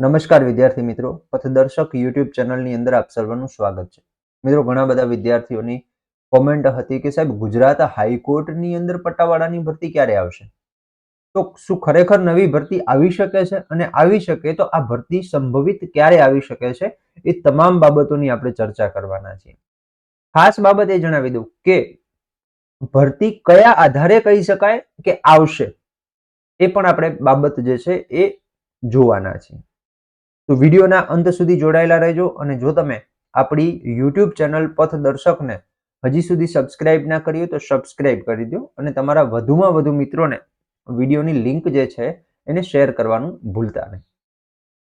નમસ્કાર વિદ્યાર્થી મિત્રો. પથદર્શક યુટ્યુબ ચેનલની અંદર આપ સર્વનું સ્વાગત છે. મિત્રો, ઘણા બધા વિદ્યાર્થીઓની કોમેન્ટ હતી કે, સાહેબ, ગુજરાત હાઈકોર્ટની અંદર પટ્ટાવાળાની ભરતી ક્યારે આવશે? તો શું ખરેખર નવી ભરતી આવી શકે છે? અને આવી શકે તો આ ભરતી સંભવિત ક્યારે આવી શકે છે? એ તમામ બાબતોની આપણે ચર્ચા કરવાના છીએ. ખાસ બાબત એ જણાવી દઉં કે, ભરતી કયા આધારે કહી શકાય કે આવશે? એ પણ આપણે બાબત જે છે એ જોવાના છીએ. તો વિડીયોના અંત સુધી જોડાયેલા રહેજો અને જો તમે આપણી યુટ્યુબ ચેનલ પથ દર્શકને હજી સુધી સબસ્ક્રાઇબ ના કરી તો સબસ્ક્રાઇબ કરી દો અને તમારા વધુમાં વધુ મિત્રોને વિડીયોની લિંક જે છે એને શેર કરવાનું ભૂલતા નહીં.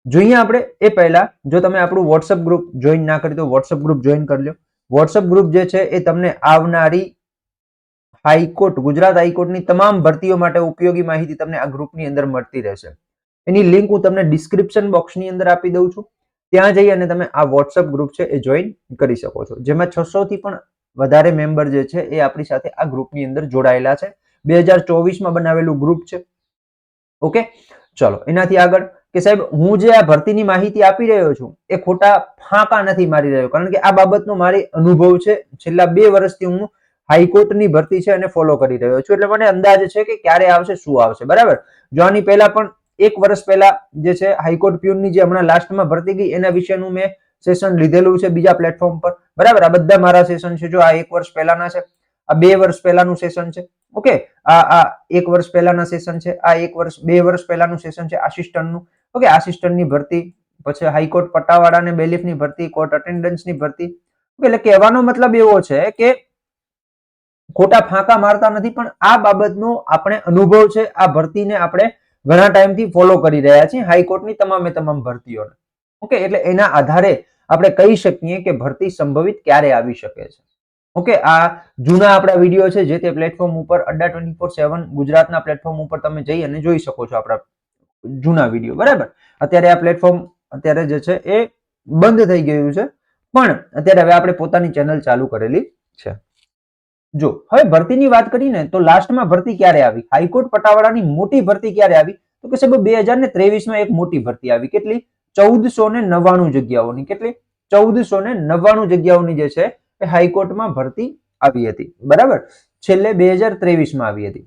જોઈએ આપણે એ પહેલા, જો તમે આપણું વોટ્સઅપ ગ્રુપ જોઈન ના કરી, તો વોટ્સઅપ ગ્રુપ જોઈન કરી લો. વોટ્સઅપ ગ્રુપ જે છે એ તમને આવનારી હાઈકોર્ટ, ગુજરાત હાઈકોર્ટની તમામ ભરતીઓ માટે ઉપયોગી માહિતી તમને આ ગ્રુપની અંદર મળતી રહેશે. એની લિંક હું તમને ડિસ્ક્રિપ્શન બોક્સની અંદર આપી દઉં છું. ત્યાં જઈ અને તમે આ વોટ્સઅપ ગ્રુપ છે એ જોઈન કરી શકો છો. જેમાં છસો થી પણ વધારે મેમ્બર જે છે એ આપણી સાથે આ ગ્રુપની અંદર જોડાયેલા છે. બે હજાર ચોવીસમાં બનાવેલું ગ્રુપ છે. ઓકે? ચલો, એનાથી આગળ કે સાહેબ, હું જે આ ભરતીની માહિતી આપી રહ્યો છું એ ખોટા ફાંકા નથી મારી રહ્યો. કારણ કે આ બાબતનો મારી અનુભવ છે. છેલ્લા બે વર્ષથી હું હાઈકોર્ટની ભરતી છે અને ફોલો કરી રહ્યો છું. એટલે મને અંદાજ છે કે ક્યારે આવશે, શું આવશે. બરાબર? જો આની પહેલા પણ એક વર્ષ પહેલા જે છે, હાઈકોર્ટ પ્યુનની જે હમણાં લાસ્ટમાં ભરતી ગઈ, એના વિશેનું મેં સેશન લીધેલું છે બીજા પ્લેટફોર્મ પર. બરાબર? આ બધા મારા સેશન છે, જો આ એક વર્ષ પહેલાના છે, આ બે વર્ષ પહેલાનું સેશન છે. ઓકે આ આ એક વર્ષ પહેલાના સેશન છે, આ એક વર્ષ, બે વર્ષ પહેલાનું સેશન છે આસિસ્ટન્ટનું ઓકે આસિસ્ટન્ટની ભરતી, પછી હાઈકોર્ટ પટ્ટાવાળા અને બેલીફની ભરતી, કોર્ટ અટેન્ડન્સની ભરતી. એટલે કહેવાનો મતલબ એવો છે કે ખોટા ફાંકા મારતા નથી, પણ આ બાબતનો આપણે અનુભવ છે, આ ભરતીને આપણે ઘણા ટાઈમથી ફોલો કરી રહ્યા છીએ. હાઈકોર્ટની તમામે તમામ ભરતીઓને. ઓકે એટલે એના આધારે આપણે કહી શકીએ કે ભરતી સંભવિત ક્યારે આવી શકે છે. ઓકે આ જૂના આપણા વીડિયો છે જે તે પ્લેટફોર્મ ઉપર અડ્ડા ટ્વેન્ટી ફોર સેવન ગુજરાતના પ્લેટફોર્મ ઉપર તમે જઈ અને જોઈ શકો છો આપણા જૂના વીડિયો બરાબર? અત્યારે આ પ્લેટફોર્મ અત્યારે જે છે એ બંધ થઈ ગયું છે. પણ અત્યારે હવે આપણે પોતાની ચેનલ ચાલુ કરેલી છે. જો, હવે ભરતીની વાત કરીને તો લાસ્ટમાં ભરતી ક્યારે આવી? હાઈકોર્ટ પટાવાળાની મોટી ભરતી ક્યારે આવી? તો કે સાહેબ, બે હજાર ને ત્રેવીસમાં એક મોટી ભરતી આવી. કેટલી? ચૌદસો ને નવ્વાણું જગ્યાઓની. કેટલી? ચૌદસો ને નવ્વાણું જગ્યાઓની જે છે એ હાઈકોર્ટમાં ભરતી આવી હતી. બરાબર? છેલ્લે બે હજાર ત્રેવીસમાં આવી હતી.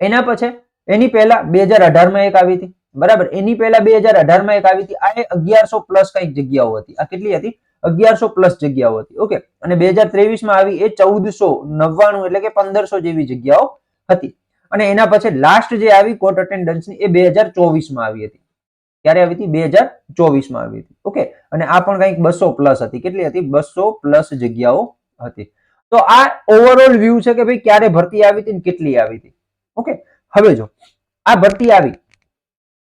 એના પછી? એની પહેલા બે હજાર અઢારમાં એક આવી હતી. બરાબર? એની પહેલા બે હજાર અઢારમાં એક આવી હતી. આ અગિયારસો પ્લસ કંઈક જગ્યાઓ હતી. આ કેટલી હતી? અગિયારસો પ્લસ જગ્યાઓ હતી. ઓકે અને બે હજાર ત્રેવીસમાં આવી એ ચૌદસો નવ્વાણું એટલે કે પંદરસો જેવી જગ્યાઓ હતી. અને એના પછી લાસ્ટ જે આવી કોર્ટ અટેન્ડન્સની એ બે હજાર ચોવીસમાં આવી હતી. ક્યારે આવી હતી? બે હજાર ચોવીસમાં આવી હતી. ઓકે અને આ પણ કંઈક બસો પ્લસ હતી. કેટલી હતી? બસો પ્લસ જગ્યાઓ હતી. તો આ ઓવરઓલ વ્યૂ છે કે ભાઈ ક્યારે ભરતી આવી હતી ને કેટલી આવી હતી. ઓકે હવે જો, આ ભરતી આવી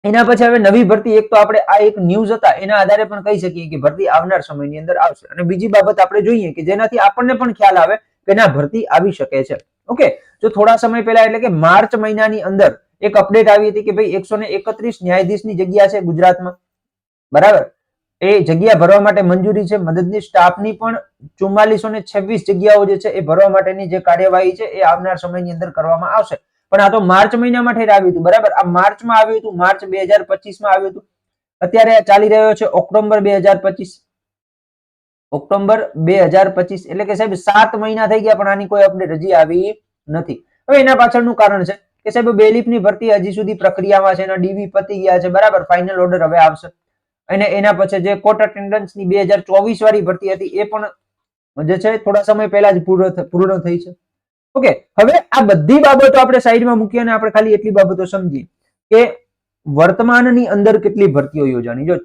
એના પછી હવે નવી ભરતી, એક તો આપણે આ એક ન્યૂઝ હતા, એના આધારે પણ કહી શકીએ કે ભરતી આવનાર સમયની અંદર આવશે. અને બીજી બાબત આપણે જોઈએ કે જેનાથી આપણને પણ ખ્યાલ આવે કે ના, ભરતી આવી શકે છે. ઓકે, જો થોડા સમય પહેલા એટલે કે માર્ચ મહિનાની અંદર એક અપડેટ આવી હતી કે ભાઈ એકસો ને એકત્રીસ ન્યાયાધીશની જગ્યા છે ગુજરાતમાં. બરાબર? એ જગ્યા ભરવા માટે મંજૂરી છે. મદદની સ્ટાફની પણ ચુમ્માલીસો ને છવ્વીસ જગ્યાઓ જે છે એ ભરવા માટેની જે કાર્યવાહી છે એ આવનાર સમયની અંદર કરવામાં આવશે. પણ આ તો માર્ચ મહિનામાં ઠેર આવ્યું હતું, બરાબર? આ માર્ચમાં આવ્યું હતું, માર્ચ બે હજાર પચીસમાં આવ્યું હતું. અત્યારે ચાલી રહ્યો છે ઓક્ટોબર બે હજાર પચીસ. ઓક્ટોબર બે હજાર પચીસ, એટલે કે સાહેબ સાત મહિના થઈ ગયા, પણ આની કોઈ અપડેટ હજી આવી નથી. હવે એના પાછળનું કારણ છે કે સાહેબ બેલીફની ભરતી હજી સુધી પ્રક્રિયામાં છે એના ડીવી પતી ગયા છે, બરાબર? ફાઇનલ ઓર્ડર હવે આવશે. અને એના પછી જે કોર્ટ અટેન્ડન્સની બે હજાર ચોવીસ વાળી ભરતી હતી, એ પણ જે છે થોડા સમય પહેલા જ પૂર્ણ થઈ છે. ઓકે હવે આ બધી બાબતો આપણે સાઈડમાં મૂકી અને આપણે ખાલી એટલી બાબતો સમજી કે વર્તમાનની અંદર કેટલી ભરતીઓ યોજાણી. જો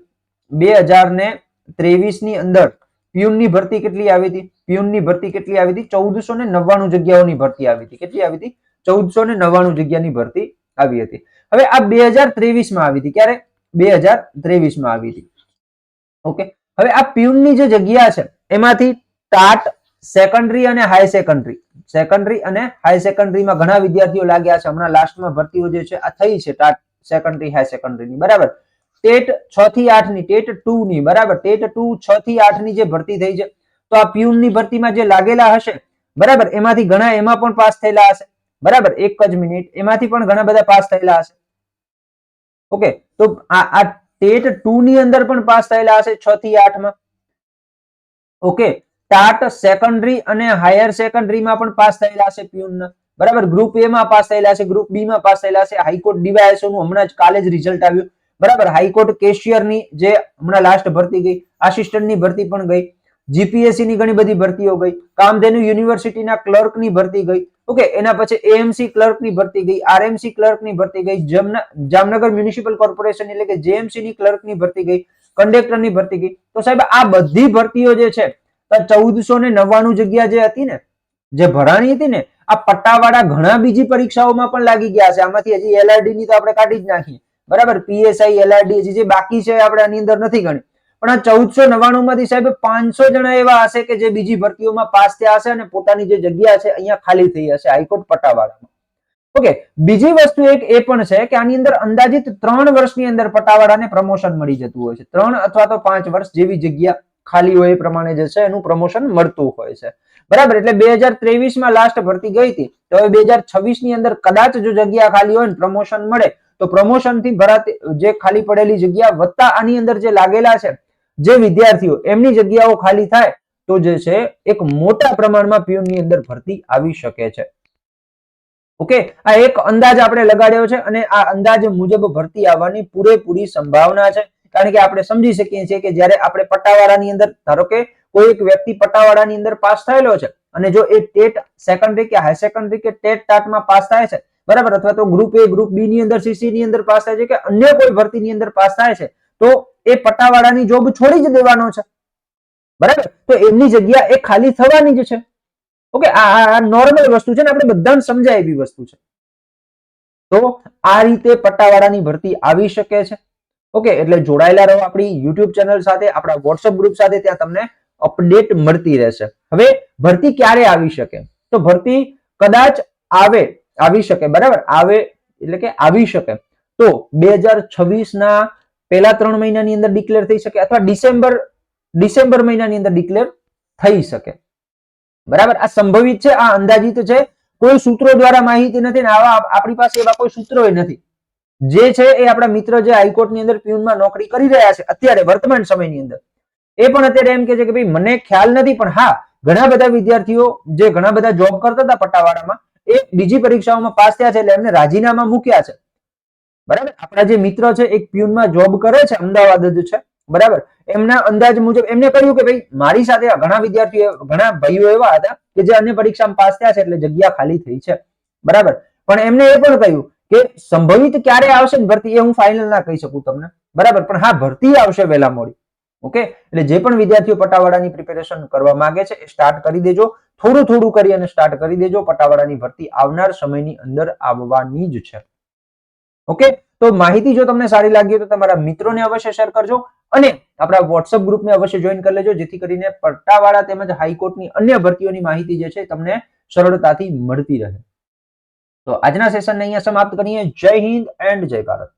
બે હજાર ને ત્રેવીસની અંદર પ્યુનની ભરતી કેટલી આવી હતી? પ્યુનની ભરતી કેટલી આવી હતી? ચૌદસો ને નવ્વાણું જગ્યાઓની ભરતી આવી હતી. કેટલી આવી હતી? ચૌદસો ને નવ્વાણું જગ્યાની ભરતી આવી હતી. હવે આ બે હજાર ત્રેવીસમાં આવી હતી. ક્યારે? બે હજાર ત્રેવીસમાં આવી હતી. ઓકે હવે આ પ્યુનની જે જગ્યા છે, એમાંથી ટાટ સેકન્ડરી અને હાઈ સેકન્ડરી સેકન્ડરી અને હાઈ સેકન્ડરીમાં ઘણા વિદ્યાર્થીઓ લાગ્યા છે. હમણાં લાસ્ટમાં ભરતીઓ જે છે, આ થઈ છે ટાટ સેકન્ડરી હાઈ સેકન્ડરીની બરાબર? ટેટ છ થી આઠની ટેટ ટુ ની. બરાબર? ટેટ ટુ છ થી આઠની જે ભરતી થઈ છે, તો આ પ્યુનની ભરતીમાં જે લાગેલા હશે, બરાબર? એમાંથી ઘણા એમાં પણ પાસ થયેલા હશે. બરાબર? એક જ મિનિટ. એમાંથી પણ ઘણા બધા પાસ થયેલા હશે. ઓકે? તો આ ટેટ ટુ ની અંદર પણ પાસ થયેલા હશે છ થી આઠમાં. ઓકે? ટાટ સેકન્ડરી અને હાયર સેકન્ડરીમાં પણ પાસ થયેલા છે પ્યુનના બરાબર? ગ્રુપ એ માં પાસ થયેલા છે ગ્રુપ બી માં પાસ થયેલા છે. હાઈકોર્ટ ડીવાયએસઓ નું હમણાં જ કાલે જ રિઝલ્ટ આવ્યું. બરાબર? હાઈકોર્ટ કેશિયરની જે હમણાં લાસ્ટ ભરતી ગઈ આસિસ્ટન્ટની ભરતી પણ ગઈ જીપીએસસી ની ઘણી બધી ભરતીઓ ગઈ, કામધેનુ યુનિવર્સિટીના ક્લર્કની ભરતી ગઈ ઓકે એના પછી એએમસી ક્લર્કની ભરતી ગઈ આરએમસી ક્લર્કની ભરતી ગઈ, જમના- જામનગર મ્યુનિસિપલ કોર્પોરેશન એટલે કે જેએમસી ની ક્લર્કની ભરતી ગઈ કંડક્ટરની ભરતી ગઈ. તો સાહેબ, આ બધી ભરતીઓ જે છે ચૌદસો ને નવ્વાણું જગ્યા જે હતી ને, જે ભરાણી હતી ને, આ પટ્ટાવાળા ઘણા બીજી પરીક્ષાઓમાં પણ લાગી ગયા છે. આમાંથી હજી એલઆરડી ની તો આપણે કાઢી જ નાખીએ. બરાબર? પીએસઆઈ એલઆરડી હજી જે બાકી છે આપણે આની અંદર નથી ગણી. પણ આ ચૌદસો નવ્વાણું માંથી સાહેબ પાંચસો જણા એવા હશે કે જે બીજી ભરતીઓમાં પાસ થયા હશે અને પોતાની જે જગ્યા છે અહીંયા ખાલી થઈ હશે, હાઈકોર્ટ પટ્ટાવાળામાં. ઓકે, બીજી વસ્તુ એક એ પણ છે કે આની અંદર અંદાજિત ત્રણ વર્ષની અંદર પટ્ટાવાળાને પ્રમોશન મળી જતું હોય છે. ત્રણ અથવા તો પાંચ વર્ષ જેવી જગ્યા ખાલી હોય એ પ્રમાણે જે છે એનું પ્રમોશન મળતું હોય છે. બરાબર, એટલે બે હજાર ત્રેવીસમાં લાસ્ટ ભરતી ગઈ હતી, તો હવે બે હજાર છવ્વીસની અંદર કદાચ જો જગ્યા ખાલી હોય ને પ્રમોશન મળે, તો પ્રમોશનથી ભરાતી, જે ખાલી પડેલી જગ્યા વત્તા આની અંદર જે લાગેલા છે, જે વિદ્યાર્થીઓ, એમની જગ્યાઓ ખાલી થાય, તો જે છે એક મોટા પ્રમાણમાં પીયુનની અંદર ભરતી આવી શકે છે. ઓકે, આ એક અંદાજ આપણે લગાડ્યો છે અને આ અંદાજ મુજબ ભરતી આવવાની પૂરેપૂરી સંભાવના છે. કારણ કે આપણે સમજી શકીએ છીએ કે જ્યારે આપણે પટ્ટાવાળાની અંદર, ધારો કે કોઈ એક વ્યક્તિ પટ્ટાવાળાની અંદર પાસ થયેલો છે અને જો એ ટેટ સેકન્ડરી કે હાઈ સેકન્ડરી કે ટેટ ટાટમાં પાસ થાય છે, બરાબર? અથવા તો ગ્રુપ એ ગ્રુપ બી ની અંદર સીસી ની અંદર પાસ થાય છે કે અન્ય કોઈ ભરતીની અંદર પાસ થાય છે, તો એ પટ્ટાવાળાની જોબ છોડી જ દેવાનો છે. બરાબર? તો એમની જગ્યા એ ખાલી થવાની જ છે. ઓકે, આ નોર્મલ વસ્તુ છે ને, આપણે બધાને સમજાય એવી વસ્તુ છે. તો આ રીતે પટ્ટાવાળાની ભરતી આવી શકે છે. ઓકે એટલે જોડાયેલા રહો આપણી યુટ્યુબ ચેનલ સાથે, આપણા વોટ્સઅપ ગ્રુપ સાથે, ત્યાં તમને અપડેટ મળતી રહેશે. હવે ભરતી ક્યારે આવી શકે? તો ભરતી કદાચ આવે, આવી શકે, બરાબર? આવે એટલે કે આવી શકે. તો બે હજાર છવ્વીસના પહેલા ત્રણ મહિનાની અંદર ડિક્લેર થઈ શકે અથવા ડિસેમ્બર ડિસેમ્બર મહિનાની અંદર ડિક્લેર થઈ શકે. બરાબર? આ સંભવિત છે, આ અંદાજિત છે. કોઈ સૂત્રો દ્વારા માહિતી નથી ને આવા આપણી પાસે એવા કોઈ સૂત્રો નથી. જે છે એ આપણા મિત્ર જે હાઈકોર્ટની અંદર પ્યુનમાં નોકરી કરી રહ્યા છે અત્યારે વર્તમાન સમયની અંદર, એ પણ અત્યારે એમ કે છે કે ભાઈ, મને ખ્યાલ નથી, પણ હા, ઘણા બધા વિદ્યાર્થીઓ જે ઘણા બધા જોબ કરતા હતા પટ્ટાવાળામાં એ બીજી પરીક્ષાઓમાં પાસ થયા છે એટલે એમને રાજીનામા મૂક્યા છે. બરાબર? આપણા જે મિત્ર છે, એક પ્યુનમાં જોબ કરે છે, અમદાવાદ જ છે. બરાબર? એમના અંદાજ મુજબ એમને કહ્યું કે ભાઈ, મારી સાથે ઘણા વિદ્યાર્થીઓ, ઘણા ભાઈઓ એવા હતા કે જે અન્ય પરીક્ષામાં પાસ થયા છે એટલે જગ્યા ખાલી થઈ છે. બરાબર? પણ એમને એ પણ કહ્યું કે સંભવિત ક્યારે આવશે ભરતી એ હું ફાઇનલ ના કહી શકું તમને. બરાબર? પણ હા, ભરતી આવશે વહેલા મોડી. ઓકે? એટલે જે પણ વિદ્યાર્થીઓ પટાવાળાની પ્રિપેરેશન કરવા માંગે છે એ સ્ટાર્ટ કરી દેજો. થોડું થોડું કરી અને સ્ટાર્ટ કરી દેજો. પટાવાળાની ભરતી આવનાર સમયની અંદર આવવાની જ છે. ઓકે? તો માહિતી જો તમને સારી લાગી તો તમારા મિત્રોને અવશ્ય શેર કરજો અને આપણા વોટ્સઅપ ગ્રુપને અવશ્ય જોઈન કરી લેજો. જેથી કરીને પટ્ટાવાળા તેમજ હાઈકોર્ટની અન્ય ભરતીઓની માહિતી જે છે તમને સરળતાથી મળતી રહે. તો આજના સેશનને અહીંયા સમાપ્ત કરીએ. જય હિન્દ એન્ડ જય ભારત.